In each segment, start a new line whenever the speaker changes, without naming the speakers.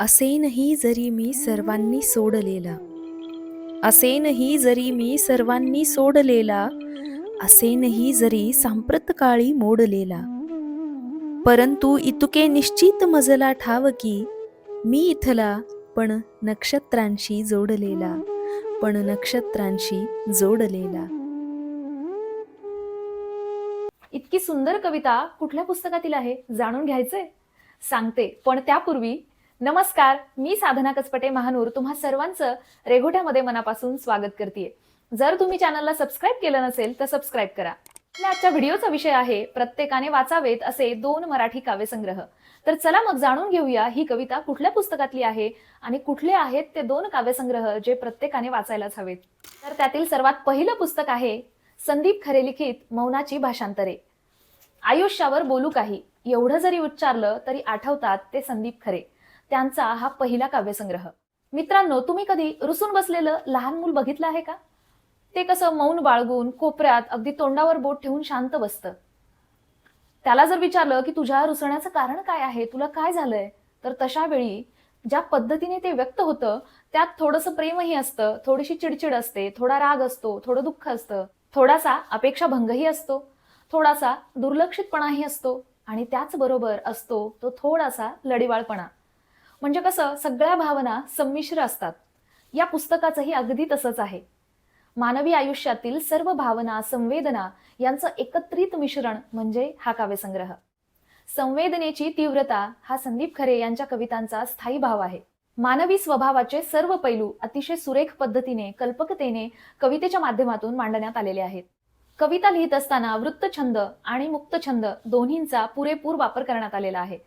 असेनही जरी मी सर्वांनी सोडलेला असेनही जरी मी सर्वांनी सोडलेला असेनही जरी सांप्रतकाळी मोडलेला. परंतु इतुके निश्चित मजला ठाव की मी इथला पण नक्षत्रांशी जोडलेला पण नक्षत्रांशी जोडलेला.
इतकी सुंदर कविता कुठल्या पुस्तकातील आहे? जाणून घ्यायचंय? सांगते पण त्यापूर्वी नमस्कार मी साधना कसपटे महानूर. तुम्हा सर्वांचं रेघोट्यामध्ये मनापासून स्वागत करते जर तुम्ही चॅनलला सबस्क्राईब केलं नसेल तर सबस्क्राईब करा. आजच्या व्हिडिओचा विषय आहे प्रत्येकाने वाचावेत असे दोन मराठी काव्यसंग्रह तर चला मग जाणून घेऊया ही कविता कुठल्या पुस्तकातली आहे आणि कुठले आहेत ते दोन काव्यसंग्रह जे प्रत्येकाने वाचायलाच हवेत. तर त्यातील सर्वात पहिलं पुस्तक आहे संदीप खरे लिखित मौनाची भाषांतरे. आयुष्यावर बोलू काही. एवढं जरी उच्चारलं तरी आठवतात ते संदीप खरे. त्यांचा हा पहिला काव्यसंग्रह. मित्रांनो तुम्ही कधी रुसून बसलेलं लहान मूल बघितलं आहे का? ते कसं मौन बाळगून कोपऱ्यात अगदी तोंडावर बोट ठेवून शांत बसतं. त्याला जर विचारलं की तुझ्या रुसण्याचं कारण काय आहे? तुला काय झालंय? तर तशा वेळी ज्या पद्धतीने ते व्यक्त होतं त्यात थोडंसं प्रेमही असतं थोडीशी चिडचिड असते थोडा राग असतो थोडं दुःख असतं थोडासा अपेक्षाभंगही असतो थोडासा दुर्लक्षितपणाही असतो आणि त्याचबरोबर असतो तो थोडासा लढीवाळपणा. म्हणजे कसं सगळ्या भावना संमिश्र असतात. या पुस्तकाचंही अगदी तसंच आहे. मानवी आयुष्यातील सर्व भावना संवेदना यांचं एकत्रित मिश्रण म्हणजे हा काव्यसंग्रह. संवेदनेची तीव्रता हा संदीप खरे यांच्या कवितांचा स्थायी भाव आहे. मानवी स्वभावाचे सर्व पैलू अतिशय सुरेख पद्धतीने कल्पकतेने कवितेच्या माध्यमातून मांडण्यात आलेले आहेत. कविता लिहित असताना वृत्तछंद आणि मुक्तछंद दोन्हींचा पुरेपूर वापर करण्यात आलेला आहे.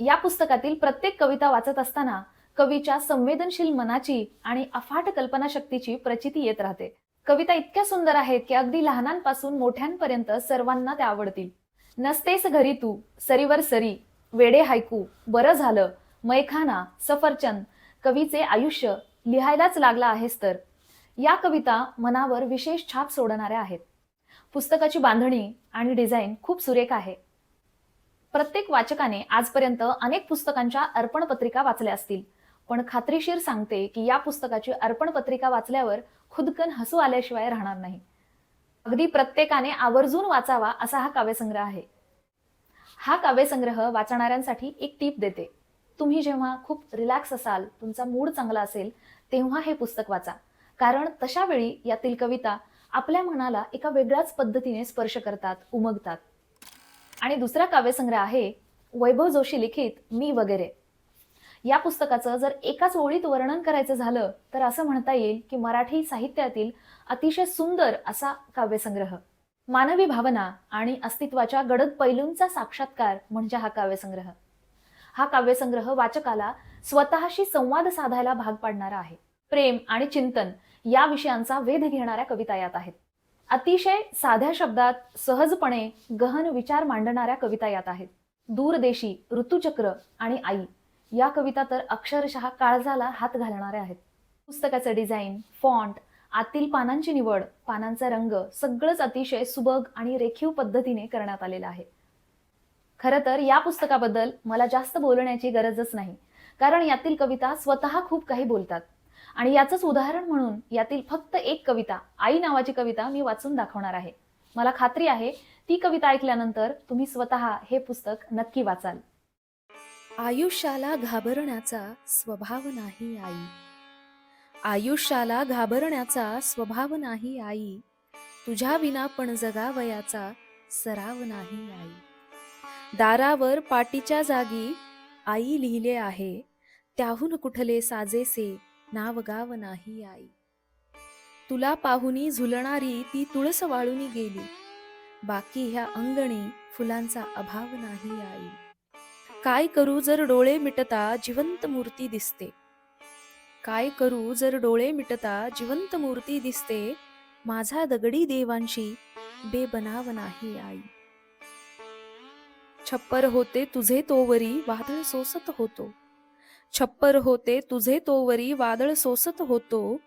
या पुस्तकातील प्रत्येक कविता वाचत असताना कवीच्या संवेदनशील मनाची आणि अफाट कल्पनाशक्तीची प्रचिती येत राहते. कविता इतक्या सुंदर आहेत की अगदी लहानांपासून मोठ्यांपर्यंत सर्वांना त्या आवडतील. नसतेस घरी तू सरीवर सरी वेडे हायकू बरं झालं मैखाना सफरचंद कवीचे आयुष्य लिहायलाच लागला आहेस तर. या कविता मनावर विशेष छाप सोडणाऱ्या आहेत. पुस्तकाची बांधणी आणि डिझाईन खूप सुरेख आहे. प्रत्येक वाचकाने आजपर्यंत अनेक पुस्तकांच्या अर्पण पत्रिका वाचल्या असतील. पण खात्रीशीर सांगते की या पुस्तकाची अर्पण पत्रिका वाचल्यावर खुदकन हसू आल्याशिवाय राहणार नाही. अगदी प्रत्येकाने आवर्जून वाचावा असा हा काव्यसंग्रह आहे. हा काव्यसंग्रह वाचणाऱ्यांसाठी एक टीप देते. तुम्ही जेव्हा खूप रिलॅक्स असाल तुमचा मूड चांगला असेल तेव्हा हे पुस्तक वाचा. कारण तशा वेळी यातील कविता आपल्या मनाला एका वेगळ्याच पद्धतीने स्पर्श करतात उमगतात. आणि दुसरा काव्यसंग्रह आहे वैभव जोशी लिखित मी वगैरे. या पुस्तकाचं जर एकाच ओळीत वर्णन करायचं झालं तर असं म्हणता येईल की मराठी साहित्यातील अतिशय सुंदर असा काव्यसंग्रह. मानवी भावना आणि अस्तित्वाच्या गडद पैलूंचा साक्षात्कार म्हणजे हा काव्यसंग्रह. हा काव्यसंग्रह वाचकाला स्वतःशी संवाद साधायला भाग पाडणारा आहे. प्रेम आणि चिंतन या विषयांचा वेध घेणाऱ्या कविता यात आहेत. अतिशय साध्या शब्दात सहजपणे गहन विचार मांडणाऱ्या कविता यात आहेत. दूरदेशी ऋतुचक्र आणि आई या कविता तर अक्षरशः काळजाला हात घालणाऱ्या आहेत. पुस्तकाचं डिझाईन फॉन्ट आतील पानांची निवड पानांचा रंग सगळंच अतिशय सुबग आणि रेखीव पद्धतीने करण्यात आलेलं आहे. खरं तर या पुस्तकाबद्दल मला जास्त बोलण्याची गरजच नाही कारण यातील कविता स्वतः खूप काही बोलतात. आणि याचंच उदाहरण म्हणून यातील फक्त एक कविता आई नावाची कविता मी वाचून दाखवणार आहे. मला खात्री आहे ती कविता ऐकल्यानंतर तुम्ही स्वतः हे पुस्तक नक्की वाचाल.
आयुष्याला घाबरण्याचा स्वभाव नाही आई. आयुष्याला घाबरण्याचा स्वभाव नाही आई. तुझ्या विना पण जगावयाचा सराव नाही आई. दारावर पाटीच्या जागी आई लिहिले आहे त्याहून कुठले साजेसे नाव गाव नाही आई. तुला पाहुनी झुलणारी ती तुळस वाळूनी गेली. बाकी ह्या अंगणी फुलांचा अभाव नाही आई. काय करू जर डोळे मिटता जिवंत मूर्ती दिसते. काय करू जर डोळे मिटता जिवंत मूर्ती दिसते. माझा दगडी देवांशी बेबनाव नाही आई. छप्पर होते तुझे तोवरी वादळ सोसत होतो. छप्पर होते तुझे तोवरी वादळ सोसत होतो.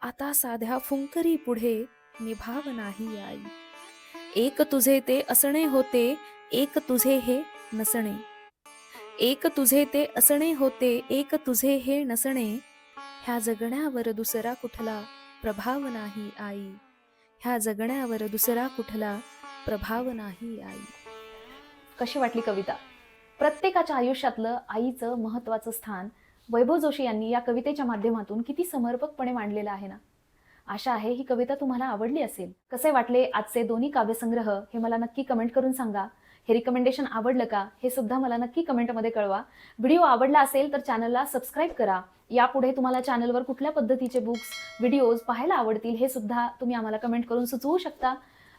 आता साध्या फुंकरी पुढे निभाव नाही आई. एक तुझे ते असणे होते एक तुझे हे नसणे. एक तुझे ते असणे होते एक तुझे हे नसणे. ह्या जगण्यावर दुसरा कुठला प्रभाव नाही आई. ह्या जगण्यावर दुसरा कुठला प्रभाव नाही आई.
कशी वाटली कविता? प्रत्येकाच्या आयुष्यातलं आईचं महत्त्वाचं स्थान वैभव जोशी यांनी या कवितेच्या माध्यमातून किती समर्पकपणे मांडलेलं आहे ना? आशा आहे ही कविता तुम्हाला आवडली असेल. कसे वाटले आजचे दोन्ही काव्यसंग्रह हे मला नक्की कमेंट करून सांगा. हे रिकमेंडेशन आवडलं का? हे सुद्धा मला नक्की कमेंटमध्ये कळवा. व्हिडिओ आवडला असेल तर चॅनलला सबस्क्राईब करा. यापुढे तुम्हाला चॅनलवर कुठल्या पद्धतीचे बुक्स व्हिडिओज पाहायला आवडतील हे सुद्धा तुम्ही आम्हाला कमेंट करून सुचवू शकता.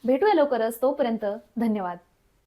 भेटूया लवकरच. तोपर्यंत धन्यवाद.